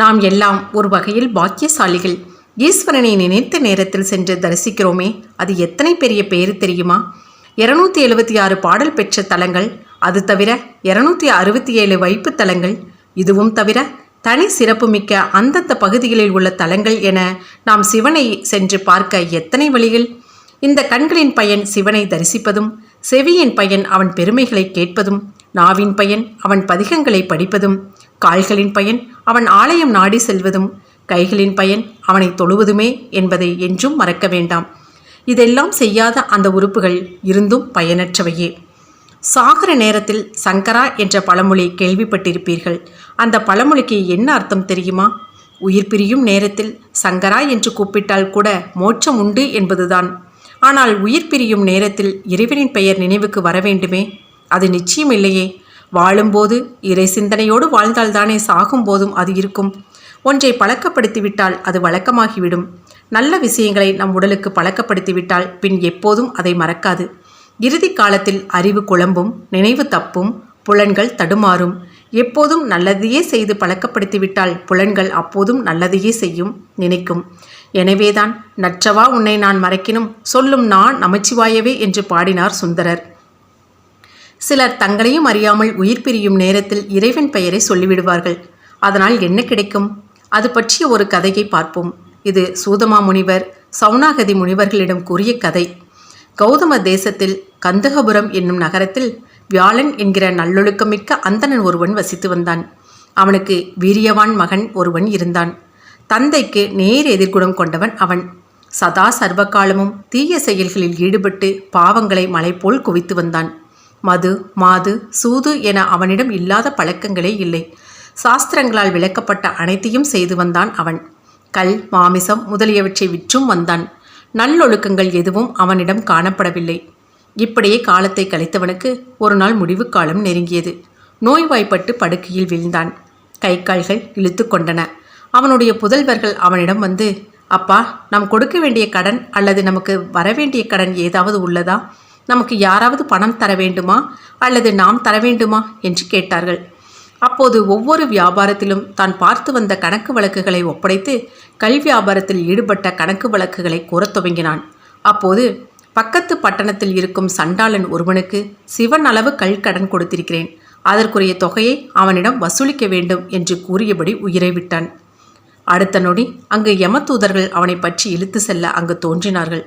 நாம் எல்லாம் ஒரு வகையில் பாக்கியசாலிகள். ஈஸ்வரனை நினைத்த நேரத்தில் சென்று தரிசிக்கிறோமே. அது எத்தனை பெரிய பேர் தெரியுமா? இருநூத்தி எழுபத்தி ஆறு பாடல் பெற்ற தலங்கள் அது தவிர இருநூத்தி அறுபத்தி ஏழு வைப்பு தலங்கள் இதுவும் தவிர தனி சிறப்புமிக்க அந்தந்த பகுதிகளில் உள்ள தலங்கள் என நாம் சிவனை சென்று பார்க்க எத்தனை வழிகள்? இந்த கண்களின் பயன் சிவனை தரிசிப்பதும் செவியின் பயன் அவன் பெருமைகளை கேட்பதும் நாவின் பயன் அவன் பதிகங்களை படிப்பதும் கால்களின் பயன் அவன் ஆலயம் நாடி செல்வதும் கைகளின் பயன் அவனை தொழுவதுமே என்பதை என்றும் மறக்க வேண்டாம். இதெல்லாம் செய்யாத அந்த உறுப்புகள் இருந்தும் பயனற்றவையே. சாகர நேரத்தில் சங்கரா என்ற பழமொழி கேள்விப்பட்டிருப்பீர்கள். அந்த பழமொழிக்கு என்ன அர்த்தம் தெரியுமா? உயிர் பிரியும் நேரத்தில் சங்கரா என்று கூப்பிட்டால் கூட மோட்சம் உண்டு என்பதுதான். ஆனால் உயிர் பிரியும் நேரத்தில் இறைவனின் பெயர் நினைவுக்கு வர வேண்டுமே? அது நிச்சயம் இல்லையே. வாழும்போது இறை சிந்தனையோடு வாழ்ந்தால்தானே சாகும்போதும் அது இருக்கும். ஒன்றை பழக்கப்படுத்திவிட்டால் அது வழக்கமாகிவிடும். நல்ல விஷயங்களை நம் உடலுக்கு பழக்கப்படுத்திவிட்டால் பின் எப்போதும் அதை மறக்காது. இறுதி காலத்தில் அறிவு குழம்பும் நினைவு தப்பும் புலன்கள் தடுமாறும். எப்போதும் நல்லதையே செய்து பழக்கப்படுத்திவிட்டால் புலன்கள் அப்போதும் நல்லதையே செய்யும் நினைக்கும். எனவேதான் நற்றவா உன்னை நான் மறக்கினும் சொல்லும் நான் நமச்சிவாயவே என்று பாடினார் சுந்தரர். சிலர் தங்களையும் அறியாமல் உயிர் பிரியும் நேரத்தில் இறைவன் பெயரை சொல்லிவிடுவார்கள். அதனால் என்ன கிடைக்கும்? அது பற்றிய ஒரு கதையை பார்ப்போம். இது சூதமா முனிவர் சவுனாகதி முனிவர்களிடம் கூறிய கதை. கௌதம தேசத்தில் கந்தகபுரம் என்னும் நகரத்தில் வியாழன் என்கிற நல்லொழுக்கமிக்க அந்தணன் ஒருவன் வசித்து வந்தான். அவனுக்கு வீரியவான் மகன் ஒருவன் இருந்தான். தந்தைக்கு நேர் எதிர்குணம் கொண்டவன் அவன். சதா சர்வகாலமும் தீய செயல்களில் ஈடுபட்டு பாவங்களை மலை போல் குவித்து வந்தான். மது மாது சூது என அவனிடம் இல்லாத பழக்கங்களே இல்லை. சாஸ்திரங்களால் விளக்கப்பட்ட அனைத்தையும் செய்து வந்தான் அவன். கல் மாமிசம் முதலியவற்றை விற்றும் வந்தான். நல்லொழுக்கங்கள் எதுவும் அவனிடம் காணப்படவில்லை. இப்படியே காலத்தை கழித்தவனுக்கு ஒரு நாள் முடிவு காலம் நெருங்கியது. நோய்வாய்ப்பட்டு படுக்கையில் வீழ்ந்தான். கை கால்கள் இழுத்து கொண்டன. அவனுடைய புதல்வர்கள் அவனிடம் வந்து அப்பா நாம் கொடுக்க வேண்டிய கடன் அல்லது நமக்கு வரவேண்டிய கடன் ஏதாவது உள்ளதா? நமக்கு யாராவது பணம் தர வேண்டுமா? அல்லது நாம் தர வேண்டுமா? என்று கேட்டார்கள். அப்போது ஒவ்வொரு வியாபாரத்திலும் தான் பார்த்து வந்த கணக்கு வழக்குகளை ஒப்படைத்து கல் வியாபாரத்தில் ஈடுபட்ட கணக்கு வழக்குகளை கூறத் துவங்கினான். அப்போது பக்கத்து பட்டணத்தில் இருக்கும் சண்டாளன் ஒருவனுக்கு சிவன் அளவு கல் கடன் கொடுத்திருக்கிறேன். அதற்குரிய தொகையை அவனிடம் வசூலிக்க வேண்டும் என்று கூறியபடி உயிரை விட்டான். அடுத்த நொடி அங்கு யமதூதர்கள் அவனை பற்றி இழுத்து செல்ல அங்கு தோன்றினார்கள்.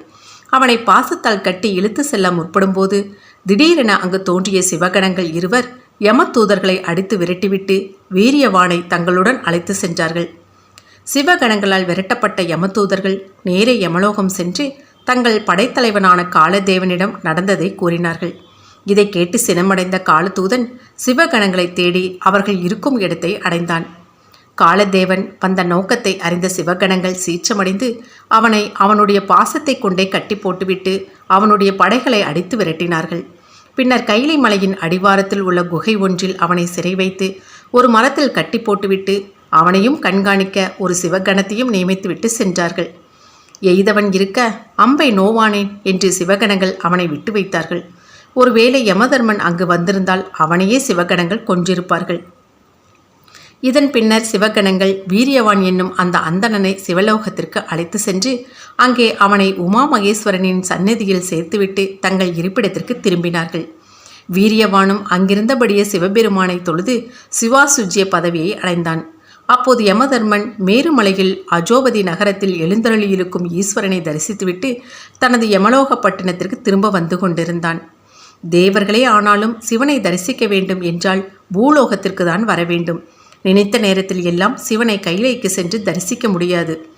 அவனை பாசத்தால் கட்டி இழுத்து செல்ல முற்படும்போது திடீரென அங்கு தோன்றிய சிவகணங்கள் இருவர் யமதூதர்களை அடித்து விரட்டிவிட்டு வீரியவானை தங்களுடன் அழைத்து சென்றார்கள். சிவகணங்களால் விரட்டப்பட்ட யமதூதர்கள் நேரே யமலோகம் சென்று தங்கள் படைத்தலைவனான காலதேவனிடம் நடந்ததை கூறினார்கள். இதை கேட்டு சினமடைந்த காலதூதன் சிவகணங்களை தேடி அவர்கள் இருக்கும் இடத்தை அடைந்தான். காலதேவன் வந்த நோக்கத்தை அறிந்த சிவகணங்கள் சீச்சமடைந்து அவனை அவனுடைய பாசத்தை கொண்டே கட்டி போட்டுவிட்டு அவனுடைய படைகளை அடித்து விரட்டினார்கள். பின்னர் கைலை மலையின் அடிவாரத்தில் உள்ள குகை ஒன்றில் அவனை சிறை வைத்து ஒரு மரத்தில் கட்டி போட்டுவிட்டு அவனையும் கண்காணிக்க ஒரு சிவகணத்தையும் நியமித்துவிட்டு சென்றார்கள். எய்தவன் இருக்க அம்பை நோவானேன் என்று சிவகணங்கள் அவனை விட்டு வைத்தார்கள் ஒருவேளை யமதர்மன் அங்கு வந்திருந்தால் அவனையே சிவகணங்கள் கொன்றிருப்பார்கள். இதன் பின்னர் சிவகணங்கள் வீரியவான் என்னும் அந்த அந்தணனை சிவலோகத்திற்கு அழைத்து சென்று அங்கே அவனை உமா மகேஸ்வரனின் சந்நிதியில் சேர்த்துவிட்டு தங்கள் இருப்பிடத்திற்கு திரும்பினார்கள். வீரியவானும் அங்கிருந்தபடியே சிவபெருமானை தொழுது சிவாசுஜ்ய பதவியை அடைந்தான். அப்போது யமதர்மன் மேருமலையில் அஜோபதி நகரத்தில் எழுந்தருளியிருக்கும் ஈஸ்வரனை தரிசித்துவிட்டு தனது யமலோக பட்டணத்திற்கு திரும்ப வந்து கொண்டிருந்தான். தேவர்களே ஆனாலும் சிவனை தரிசிக்க வேண்டும் என்றால் பூலோகத்திற்கு தான் வர வேண்டும். நினைத்த நேரத்தில் எல்லாம் சிவனை கைலைக்கு சென்று தரிசிக்க முடியாது.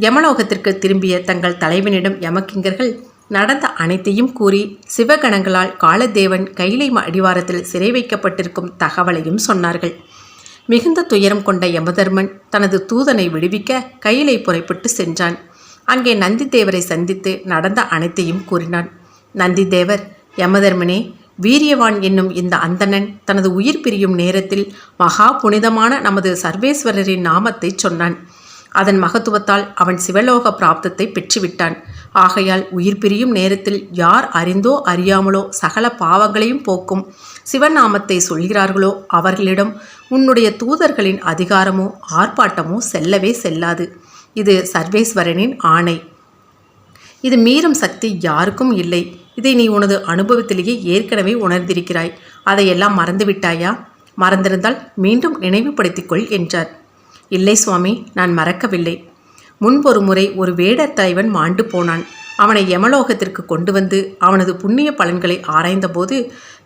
யமலோகத்திற்கு திரும்பிய தங்கள் தலைவனிடம் யமக்கிங்கர்கள் நடந்த அனைத்தையும் கூறி சிவகணங்களால் காலதேவன் கைலை அடிவாரத்தில் சிறை வைக்கப்பட்டிருக்கும் தகவலையும் சொன்னார்கள். மிகுந்த துயரம் கொண்ட யமதர்மன் தனது தூதனை விடுவிக்க கையிலை புறப்பட்டு சென்றான். அங்கே நந்திதேவரை சந்தித்து நடந்த அனைத்தையும் கூறினான். நந்திதேவர் யமதர்மனே வீரியவான் என்னும் இந்த அந்தணன் தனது உயிர் பிரியும் நேரத்தில் மகா புனிதமான நமது சர்வேஸ்வரரின் நாமத்தை சொன்னான். அதன் மகத்துவத்தால் அவன் சிவலோக பிராப்தத்தை பெற்றுவிட்டான். ஆகையால் உயிர் பிரியும் நேரத்தில் யார் அறிந்தோ அறியாமலோ சகல பாவங்களையும் போக்கும் சிவநாமத்தை சொல்கிறார்களோ அவர்களிடம் உன்னுடைய தூதர்களின் அதிகாரமோ ஆர்ப்பாட்டமோ செல்லவே செல்லாது. இது சர்வேஸ்வரனின் ஆணை. இது மீறும் சக்தி யாருக்கும் இல்லை. இதை நீ உனது அனுபவத்திலேயே ஏற்கனவே உணர்ந்திருக்கிறாய். அதையெல்லாம் மறந்துவிட்டாயா? மறந்திருந்தால் மீண்டும் நினைவுபடுத்திக்கொள் என்றார். இல்லை சுவாமி நான் மறக்கவில்லை. முன்பொரு முறை ஒரு வேடர் தலைவன் மாண்டு போனான். அவனை யமலோகத்திற்கு கொண்டு வந்து அவனது புண்ணிய பலன்களை ஆராய்ந்தபோது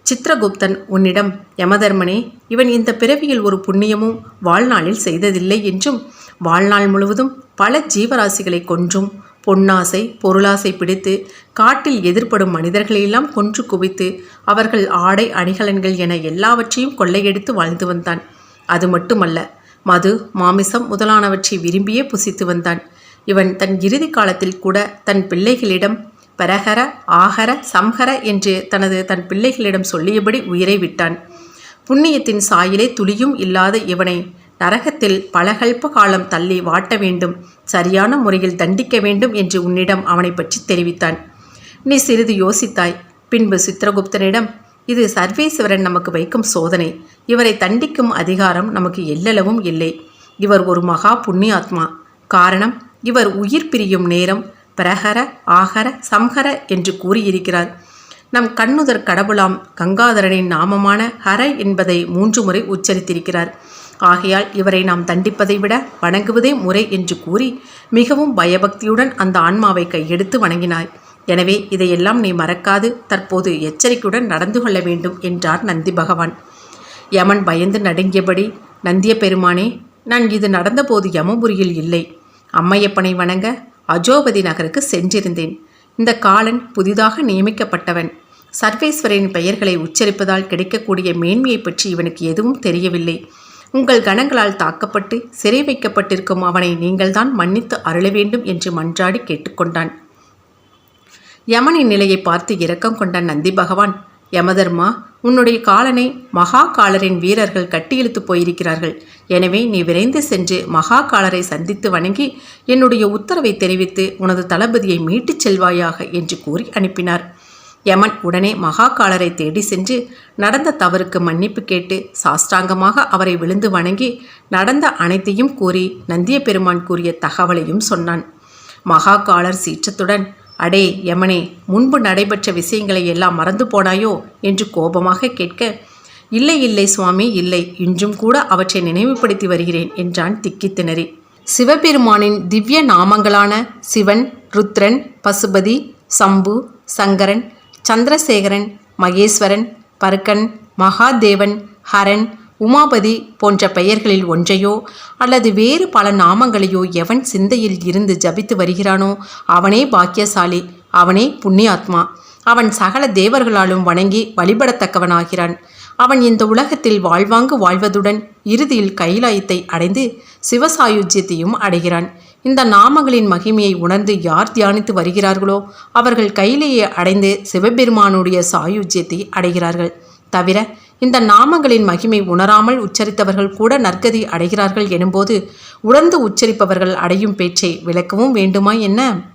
சித்திரகுப்தன் உன்னிடம் யமதர்மனே இவன் இந்த பிறவியில் ஒரு புண்ணியமும் வாழ்நாளில் செய்ததில்லை என்றும் வாழ்நாள் முழுவதும் பல ஜீவராசிகளை கொன்றும். பொன்னாசை பொருளாசை பிடித்து காட்டில் எதிர்ப்படும் மனிதர்களையெல்லாம் கொன்று குவித்து அவர்கள் ஆடை அணிகலன்கள் என எல்லாவற்றையும் கொள்ளையடித்து வாழ்ந்து வந்தான். அது மட்டுமல்ல மது மாமிசம் முதலானவற்றை விரும்பியே புசித்து வந்தான். இவன் தன் இறுதி காலத்தில் கூட தன் பிள்ளைகளிடம் பரகர ஆகர சம்ஹர என்று தனது தன் பிள்ளைகளிடம் சொல்லியபடி உயிரை விட்டான். புண்ணியத்தின் சாயிலே துளியும் இல்லாத இவனை நரகத்தில் பலகல்ப காலம் தள்ளி வாட்ட வேண்டும் சரியான முறையில் தண்டிக்க வேண்டும் என்று உன்னிடம் அவனை பற்றி தெரிவித்தான். நீ சிறிது யோசித்தாய். பின்பு சித்திரகுப்தனிடம் இது சர்வேஸ்வரன் நமக்கு வைக்கும் சோதனை. இவரை தண்டிக்கும் அதிகாரம் நமக்கு எல்லளவும் இல்லை. இவர் ஒரு மகா புண்ணியாத்மா. காரணம் இவர் உயிர் பிரியும் நேரம் பிரஹர ஆகர சம்ஹர என்று கூறியிருக்கிறார். நம் கண்ணுதர் கடவுளாம் கங்காதரனின் நாமமான ஹர என்பதை மூன்று முறை உச்சரித்திருக்கிறார். ஆகையால் இவரை நாம் தண்டிப்பதை விட வணங்குவதே முறை என்று கூறி மிகவும் பயபக்தியுடன் அந்த ஆன்மாவை கையெடுத்து வணங்கினாய். எனவே இதையெல்லாம் நீ மறக்காது தற்போது எச்சரிக்கையுடன் நடந்து கொள்ள வேண்டும் என்றார் நந்தி பகவான். யமன் பயந்து நடுங்கியபடி நந்திய பெருமானே நான் இது நடந்தபோது யமபுரியில் இல்லை. அம்மையப்பனை வணங்க அஜோபதி நகருக்கு சென்றிருந்தேன். இந்த காலன் புதிதாக நியமிக்கப்பட்டவன். சர்வேஸ்வரின் பெயர்களை உச்சரிப்பதால் கிடைக்கக்கூடிய மேன்மையை பற்றி இவனுக்கு எதுவும் தெரியவில்லை. உங்கள் கணங்களால் தாக்கப்பட்டு சிறை வைக்கப்பட்டிருக்கும் அவனை நீங்கள்தான் மன்னித்து அருள வேண்டும் என்று மன்றாடி கேட்டுக்கொண்டான். யமனின் நிலையை பார்த்து இரக்கம் கொண்ட நந்தி பகவான் யமதர்மா உன்னுடைய காலனை மகா காலரின் வீரர்கள் கட்டியிழுத்து போயிருக்கிறார்கள். எனவே நீ விரைந்து சென்று மகா காலரை சந்தித்து வணங்கி என்னுடைய உத்தரவை தெரிவித்து உனது தளபதியை மீட்டுச் செல்வாயாக என்று கூறி அனுப்பினார். யமன் உடனே மகாகாலரை தேடி சென்று நடந்த தவறுக்கு மன்னிப்பு கேட்டு சாஷ்டாங்கமாக அவரை விழுந்து வணங்கி நடந்த அனைத்தையும் கூறி நந்திய பெருமான் கூறிய தகவலையும் சொன்னான். மகாகாலர் சீற்றத்துடன் அடே யமனே முன்பு நடைபெற்ற விஷயங்களை எல்லாம் மறந்து போனாயோ? என்று கோபமாக கேட்க இல்லை இல்லை சுவாமி இல்லை. இன்றும் கூட அவற்றை நினைவுபடுத்தி வருகிறேன் என்றான் திக்கித்திணறி. சிவபெருமானின் திவ்ய நாமங்களான சிவன் ருத்ரன் பசுபதி சம்பு சங்கரன் சந்திரசேகரன் மகேஸ்வரன் பருக்கன் மகாதேவன் ஹரன் உமாபதி போன்ற பெயர்களில் ஒன்றையோ அல்லது வேறு பல நாமங்களையோ எவன் சிந்தையில் இருந்து ஜபித்து வருகிறானோ அவனே பாக்கியசாலி அவனே புண்ணியாத்மா. அவன் சகல தேவர்களாலும் வணங்கி வழிபடத்தக்கவனாகிறான். அவன் இந்த உலகத்தில் வாழ்வாங்கு வாழ்வதுடன் இறுதியில் கைலாயத்தை அடைந்து சிவசாயுஜ்யத்தையும் அடைகிறான். இந்த நாமங்களின் மகிமையை உணர்ந்து யார் தியானித்து வருகிறார்களோ அவர்கள் கையிலேயே அடைந்து சிவபெருமானுடைய சாயுஜ்யத்தை அடைகிறார்கள். தவிர இந்த நாமங்களின் மகிமை உணராமல் உச்சரித்தவர்கள் கூட நற்கதி அடைகிறார்கள் எனும்போது உணர்ந்து உச்சரிப்பவர்கள் அடையும் பேச்சை விளக்கவும் வேண்டுமா என்ன?